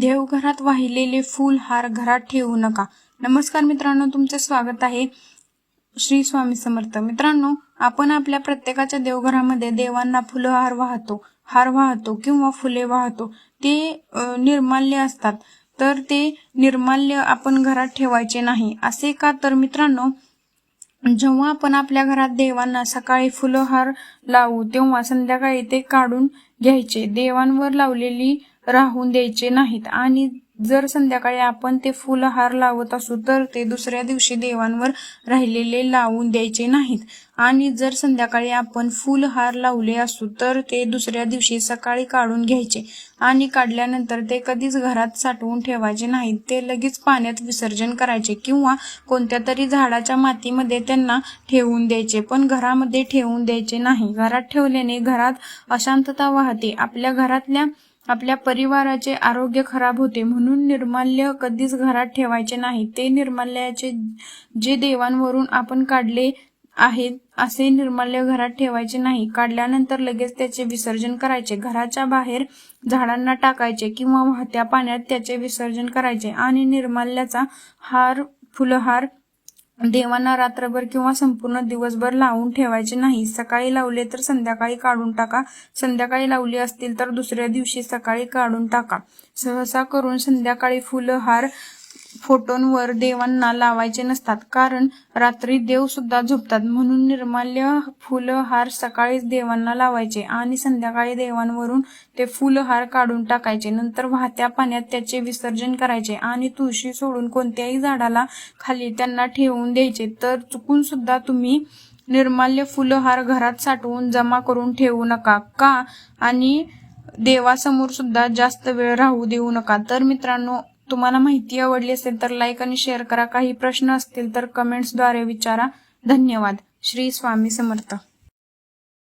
देवघरात वाहिलेले फूल हार घरात ठेवू नका. नमस्कार मित्रांनो तुमचे स्वागत आहे श्री स्वामी समर्थ. मित्रांनो आपण आपल्या प्रत्येकाच्या देवघरामध्ये देवांना फुलं हार वाहतो हार वाहतो किंवा फुले वाहतो. ते निर्माल्य असतात. तर ते निर्माल्य आपण घरात ठेवायचे नाही. असे का? तर मित्रांनो जेव्हा आपण आपल्या घरात देवांना सकाळी फुलहार लावू तेव्हा संध्याकाळी ते काढून घ्यायचे. देवांवर लावलेली राहून द्यायचे नाहीत. आणि जर संध्याकाळी आपण ते फुलहार लावत असू तर ते दुसऱ्या दिवशी देवांवर राहिलेले लावून द्यायचे नाहीत. आणि जर संध्याकाळी आपण फुलहार लावले असू तर ते दुसऱ्या दिवशी सकाळी काढून घ्यायचे. आणि काढल्यानंतर ते कधीच घरात साठवून ठेवायचे नाहीत. ते लगेच पाण्यात विसर्जन करायचे किंवा कोणत्या तरी झाडाच्या मातीमध्ये त्यांना ठेवून द्यायचे. पण घरामध्ये ठेवून द्यायचे नाही. घरात ठेवल्याने घरात अशांतता वाहते. आपल्या घरातल्या आपल्या परिवाराचे आरोग्य खराब होते म्हणून निर्माल्य कधीच घरात ठेवायचे नाही. ते निर्माल्याचे जे देवांवरून आपण काढले आहेत असे निर्माल्य घरात ठेवायचे नाही. काढल्यानंतर लगेच त्याचे विसर्जन करायचे. घराच्या बाहेर झाडांना टाकायचे किंवा वाहत्या पाण्यात त्याचे विसर्जन करायचे आणि निर्माल्याचा हार फुलहार देवांना रात्रभर किंवा संपूर्ण दिवसभर लावून ठेवायचे नाही. सकाळी लावले तर संध्याकाळी काढून टाका. संध्याकाळी लावले असतील तर दुसऱ्या दिवशी सकाळी काढून टाका. सहसा करून संध्याकाळी फुलहार फोटोंवर देवांना लावायचे नसतात. कारण रात्री देव सुद्धा झोपतात म्हणून निर्माल्य फुलहार सकाळीच देवांना लावायचे आणि संध्याकाळी देवांवरून ते फुलहार काढून टाकायचे. नंतर वाहत्या पाण्यात त्याचे विसर्जन करायचे आणि तुळशी सोडून कोणत्याही झाडाला खाली त्यांना ठेवून द्यायचे. तर चुकून सुद्धा तुम्ही निर्माल्य फुलहार घरात साठवून जमा करून ठेवू नका का? आणि देवासमोर सुद्धा जास्त वेळ राहू देऊ नका. तर मित्रांनो तुम्हाला माहिती आवडली असेल तर लाईक आणि शेअर करा. काही प्रश्न असतील तर कमेंट्सद्वारे विचारा. धन्यवाद. श्री स्वामी समर्थ.